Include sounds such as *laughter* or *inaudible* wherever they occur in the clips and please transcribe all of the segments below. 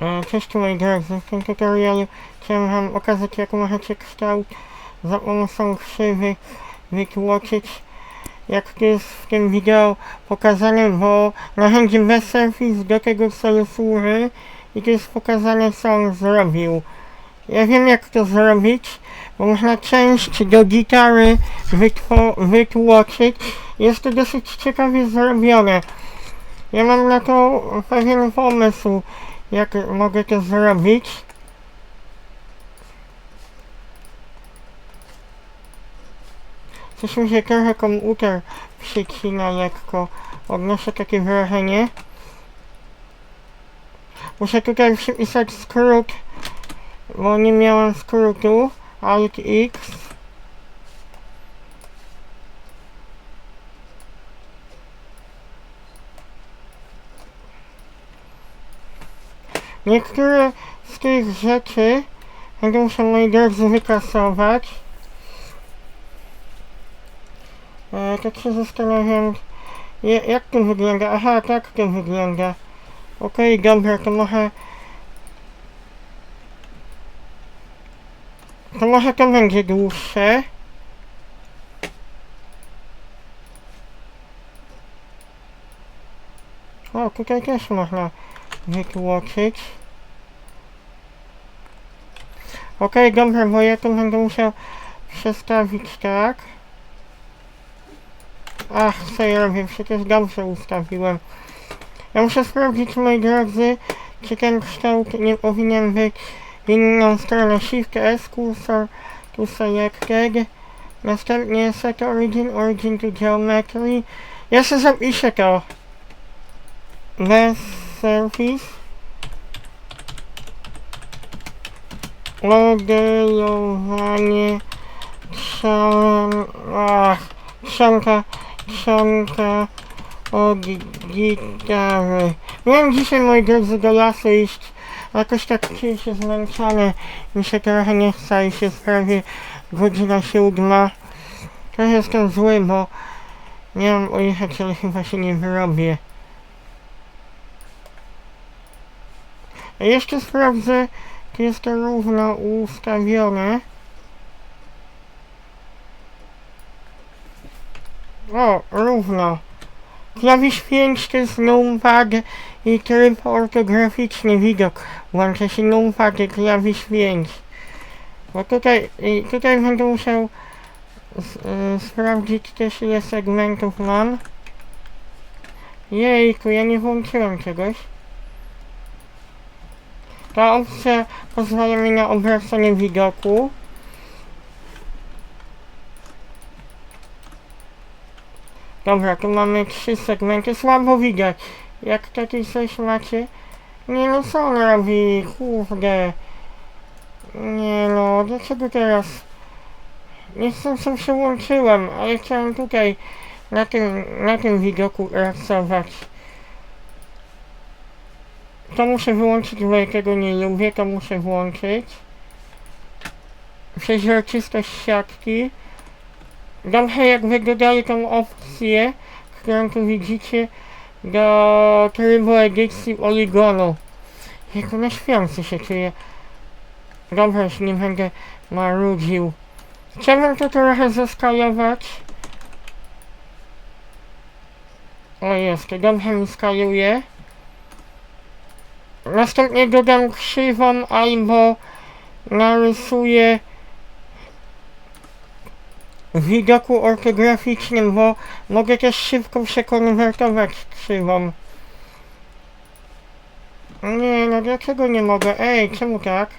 E, Cześć moi drodzy, w tym tutorialu chciałem wam okazać jak możecie kształt za pomocą krzywych wytłoczyć jak tu jest w tym wideo pokazane, bo narzędzie bez Surface do tego celu służy i tu jest pokazane co on zrobił. Ja wiem jak to zrobić, bo można część do gitary wytłoczyć. Jest to dosyć ciekawie zrobione. Ja mam na to pewien pomysł, jak mogę to zrobić. Coś mi się trochę komputer przycina lekko. Odnoszę takie wrażenie. Muszę tutaj przypisać skrót, bo nie miałem skrótu. Alt X. Niektóre z tych rzeczy będę musiał moi drodzy wykasować. E, tak się zastanawiam, je, jak to wygląda. Aha, tak to wygląda. Okej, dobra, to może... To może to będzie dłuższe. O, tutaj też można wytłoczyć. Okej, dobra, bo ja to będę musiał przestawić tak. Ach, co ja robię? Przecież dobrze ustawiłem. Ja muszę sprawdzić, moi drodzy, czy ten kształt nie powinien być w inną stronę. Shift S, cursor to selected. Następnie set origin, origin to geometry. Ja sobie zapiszę to. Bez surface. Modelowanie trzonka, trzonka od gitary. Miałem dzisiaj, moi drodzy, do lasu iść. Jakoś tak czuję się zmęczony. Mi się trochę nie chce i się prawie godzina siódma. Trochę jestem zły, bo mam ujechać, ale chyba się nie wyrobię. Jeszcze sprawdzę, czy jest to równo ustawione. O, równo. Klawisz 5 to jest numpad i tryb ortograficzny widok. Włącza się numpad i klawisz 5. Bo tutaj, tutaj będę musiał y, sprawdzić też ile segmentów mam. Jejku, ja nie włączyłem czegoś. Ta opcja pozwala mi na obracanie widoku. Dobra, tu mamy trzy segmenty, słabo widać. Jak tutaj coś macie? Nie no, co on robi? Kurde. Nie no, dlaczego teraz? Nie chcę, co przełączyłem, ale chciałem tutaj na tym, na tym widoku pracować. To muszę wyłączyć, bo ja tego nie lubię, to muszę włączyć. Przeźroczystość siatki. Dobrze jakby dodali tą opcję, którą tu widzicie, do trybu edycji poligonu. Jak na śpiący się czuję. Dobra, już nie będę marudził. Chciałbym to trochę zeskalować. O jest, dobrze mi skaluje. Następnie dodam krzywą albo narysuję w widoku ortograficznym, bo mogę też szybko przekonwertować krzywą. Nie, no dlaczego nie mogę? Ej, czemu tak?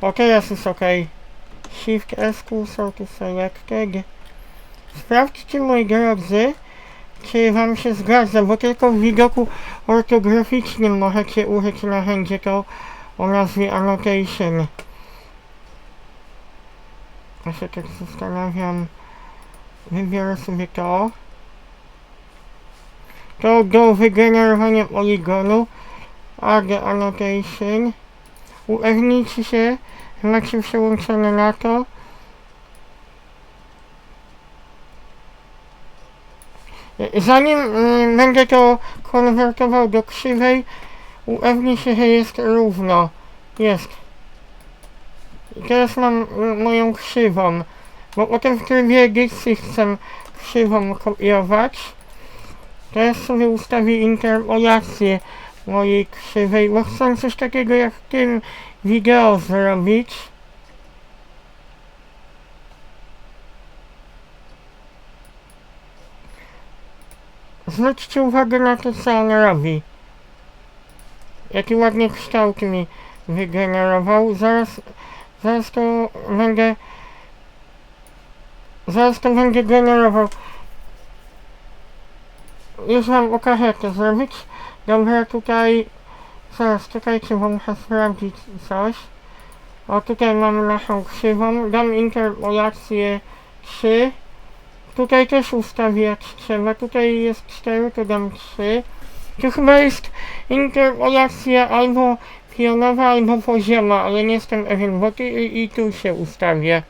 O, teraz jest ok. Shift S cursor to selected. Sprawdźcie, moi drodzy, czy wam się zgadza, bo tylko w widoku ortograficznym możecie użyć narzędzie to o nazwie annotation. Ja się tak zastanawiam. Wybiorę sobie to. To do wygenerowania poligonu. Add annotation. Upewnijcie się, że macie przełączone na to. Zanim y, będę to konwertował do krzywej, Upewnij się, że jest równo. Jest. I teraz mam y, moją krzywą. Bo potem w trybie edycji chcę krzywą kopiować. Teraz sobie ustawię interpolację mojej krzywej, bo chcę coś takiego jak w tym wideo zrobić. Zwróćcie uwagę na to, co on robi. Jaki ładnie kształt mi wygenerował. Zaraz, zaraz to będę... Zaraz to będę generował. Już mam okażę to zrobić. Dobra, tutaj... Zaraz, czekajcie, bo muszę sprawdzić coś. O, tutaj mamy naszą krzywą. Dam interpolację 3. Tutaj też ustawiać trzeba. Tutaj jest 4, to dam 3. Tu chyba jest interpolacja albo pionowa, albo pozioma, ale nie jestem pewien, bo i, i tu się ustawia.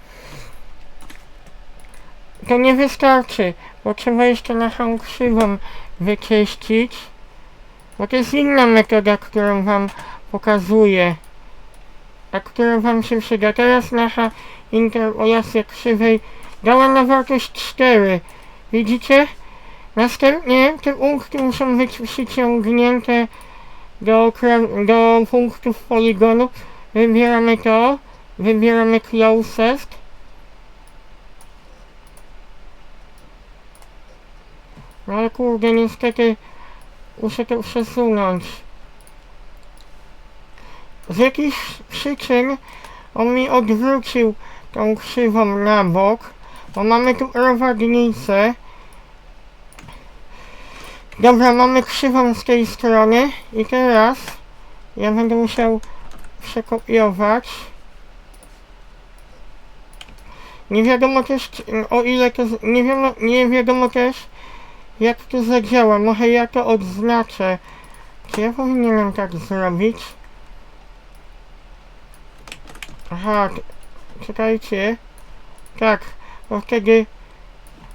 To nie wystarczy, bo trzeba jeszcze naszą krzywą wyczyścić. Bo to jest inna metoda, którą wam pokazuję. A która wam się przyda. Teraz nasza interpolacja krzywej dała na wartość 4. Widzicie? Następnie te punkty muszą być przyciągnięte do, do punktów poligonu. Wybieramy to. Wybieramy closest. No ale kurde, niestety muszę to przesunąć. Z jakichś przyczyn on mi odwrócił tą krzywą na bok, bo mamy tu prowadnicę. Dobra, mamy krzywą z tej strony i teraz ja będę musiał przekopiować. Nie wiadomo też, o ile to, nie wiadomo, nie wiadomo też, jak to zadziała. Może ja to odznaczę. Czy ja powinienem tak zrobić? Aha, czekajcie. Tak, bo wtedy...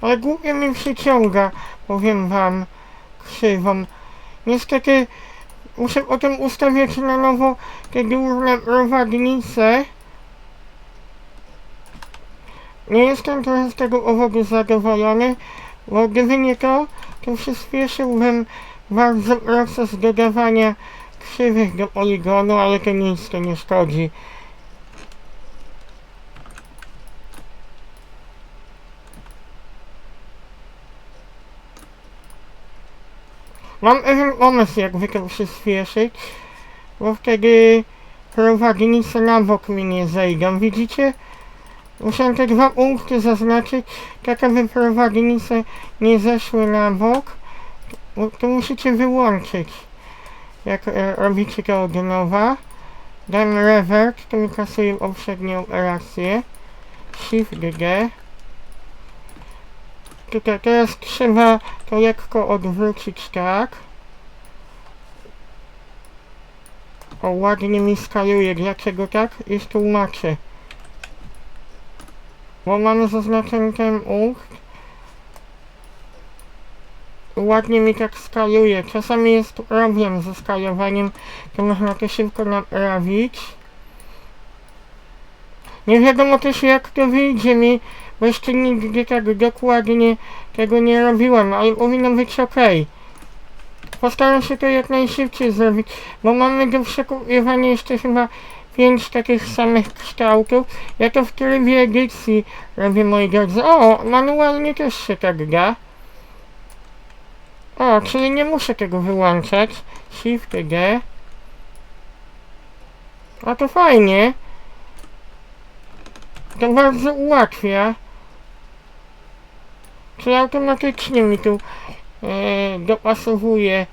Ale głupio mi przyciąga, powiem wam, krzywą. Niestety muszę potem ustawiać na nowo te górne prowadnice. Nie jestem trochę z tego powodu zadowolony, bo gdyby nie to, to przyspieszyłbym bardzo proces dodawania krzywych do poligonu, ale to nic, to nie szkodzi. Mam pewien pomysł, jakby to przyspieszyć, bo wtedy prowadnice na bok mi nie zejdą, widzicie? Muszę te dwa punkty zaznaczyć, tak aby prowadnice nie zeszły na bok. Bo to musicie wyłączyć, jak e, robicie to od nowa. Dam revert, to mi kasuje poprzednią operację. Shift D. Tutaj teraz trzeba to lekko odwrócić tak. O, ładnie mi skaluje. Dlaczego tak? Już tłumaczę. Bo mamy zaznaczony ten punkt. Ładnie mi tak skaluje. Czasami jest problem ze skalowaniem, to można to szybko naprawić. Nie wiadomo też jak to wyjdzie mi, bo jeszcze nigdy tak dokładnie tego nie robiłem, ale powinno być ok. Postaram się to jak najszybciej zrobić, bo mamy do przekopiowania jeszcze chyba pięć takich samych kształtów. Ja to w trybie edycji robię moi drodzy. O, manualnie też się tak da. O, czyli nie muszę tego wyłączać. Shift D. A to fajnie. To bardzo ułatwia. Czyli automatycznie mi tu e, dopasowuje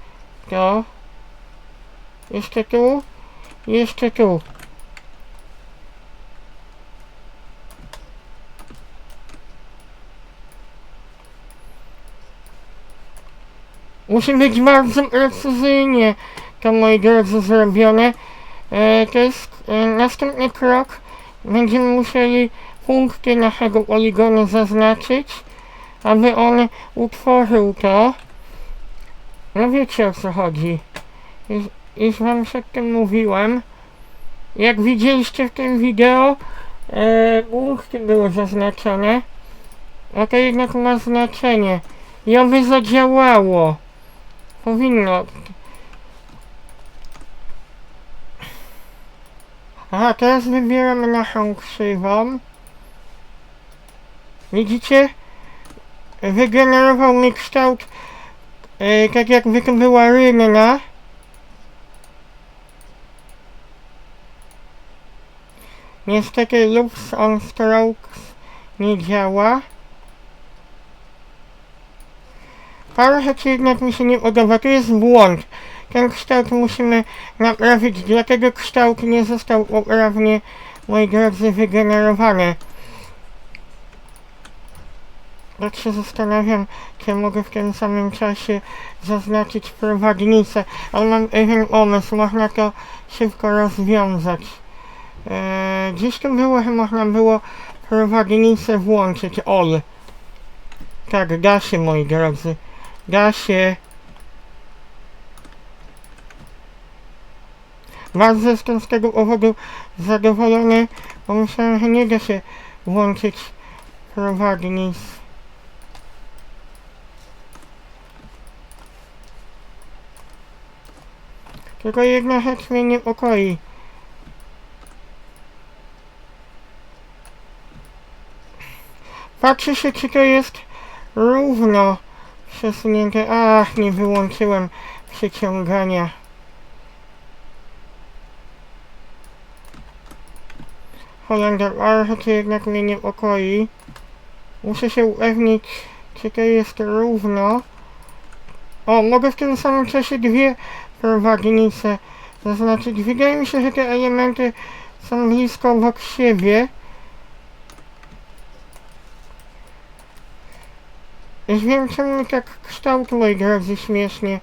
to. Jeszcze tu. Jeszcze tu. Musi być bardzo precyzyjnie to moi drodzy zrobione. E, to jest e, następny krok. Będziemy musieli punkty naszego poligonu zaznaczyć, aby on utworzył to. No wiecie o co chodzi. Jest- już wam przedtem mówiłem. Jak widzieliście w tym wideo, e, były zaznaczone. A to jednak ma znaczenie. I oby zadziałało. Powinno. Aha, teraz wybieramy naszą krzywą. Widzicie? Wygenerował mi kształt e, tak jakby to była rynna. Niestety Loops on Strokes nie działa. Parę rzeczy jednak mi się nie podoba. Tu jest błąd. Ten kształt musimy naprawić, dlatego kształt nie został poprawnie, moi drodzy, wygenerowany. Tak się zastanawiam, czy mogę w tym samym czasie zaznaczyć prowadnicę, ale mam pewien pomysł, można to szybko rozwiązać. Eee, gdzieś tu było, że można było prowadnicę włączyć, all. Tak, da się, moi drodzy. Da się. Bardzo jestem z tego powodu zadowolony, bo myślałem, że nie da się włączyć prowadnic. Tylko jedna rzecz mnie niepokoi. Patrzy się, czy to jest równo przesunięte. Ach, nie wyłączyłem przyciągania. Holender, ale to jednak mnie niepokoi. Muszę się upewnić, czy to jest równo. O, mogę w tym samym czasie dwie prowadnice zaznaczyć. Wydaje mi się, że te elementy są blisko obok siebie. Już wiem, czemu tak kształt, moi drodzy, śmiesznie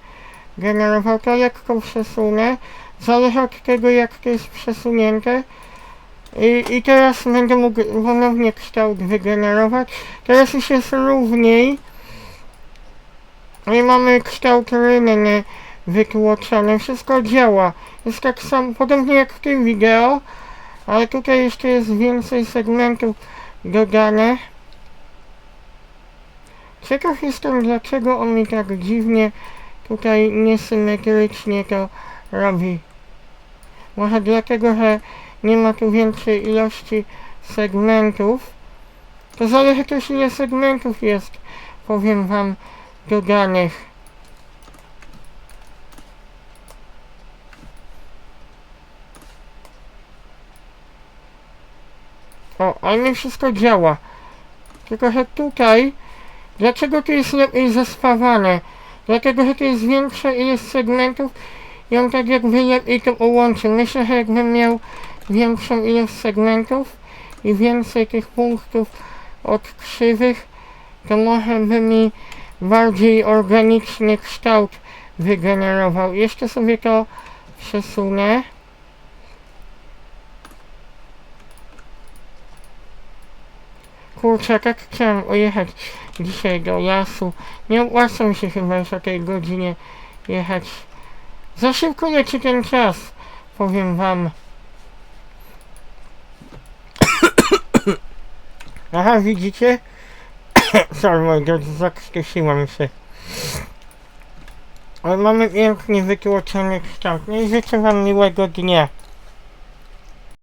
generował. To lekko przesunę. Zależy od tego, jak to jest przesunięte. I, I teraz będę mógł ponownie kształt wygenerować. Teraz już jest równiej. I mamy kształt rynny wytłoczony. Wszystko działa. Jest tak samo, podobnie jak w tym wideo. Ale tutaj jeszcze jest więcej segmentów dodane. Ciekaw jestem, dlaczego on mi tak dziwnie tutaj niesymetrycznie to robi. Może dlatego, że nie ma tu większej ilości segmentów. To zależy też ile segmentów jest, powiem wam, dodanych. O, ale wszystko działa. Tylko, że tutaj Dlaczego to jest lepiej zespawane? Dlatego, że to jest większa ilość segmentów i on tak jakby lepiej to połączył. Myślę, że jakbym miał większą ilość segmentów i więcej tych punktów od krzywych, to może by mi bardziej organiczny kształt wygenerował. Jeszcze sobie to przesunę. Kurczę, tak chciałem ujechać dzisiaj do lasu. Nie opłaca się chyba już o tej godzinie jechać. Za szybko leci ten czas, powiem wam. *coughs* Aha, widzicie? *coughs* Sorry, moi drodzy, zakrztusiłam się. Ale mamy pięknie wytłoczony kształt. No i życzę wam miłego dnia.